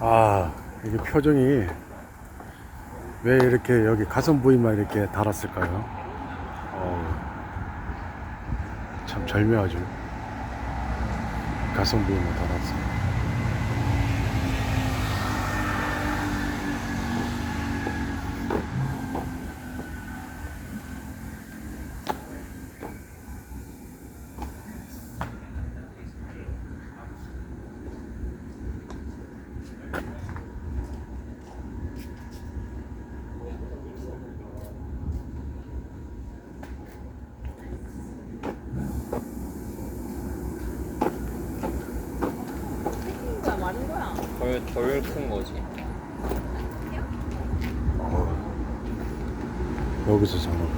아, 이게 표정이 왜 이렇게 여기 가슴 부위만 이렇게 달았을까요? 어, 참 절묘하죠. 가슴 부위만 달았어. 거 야 말인 거야. 덜, 덜큰 거지. 어, 여기서 보네.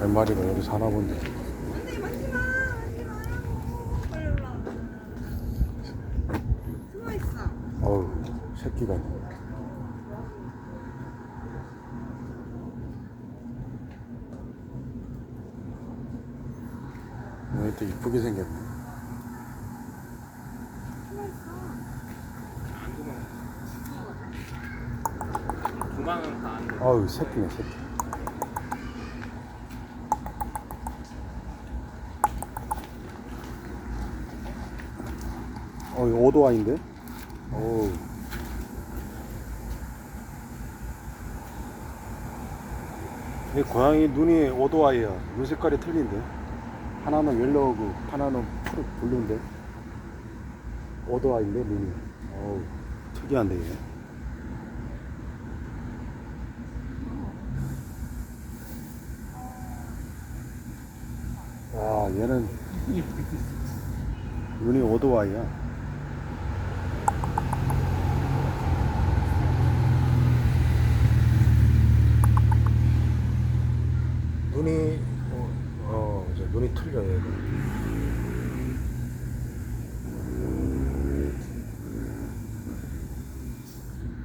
몇 마리가 여기 사나 본데. 안돼 맞지 마, 하지 마요. 빨리 올라. 숨어 있어. 어우, 새끼가. 이것도 이쁘게 생겼네. 두방은 다안 돼. 어우, 새끼네, 새끼. 어, 이거 오도아인데? 어우. 이 고양이 눈이 오도아이야. 눈 색깔이 틀린데? 하나는 옐로우고, 하나는 푸르 블루인데? 오도아인데, 눈이. 어우, 특이한데, 얘. 와, 얘는 눈이 오도아이야. 눈이 눈이 틀려 얘가.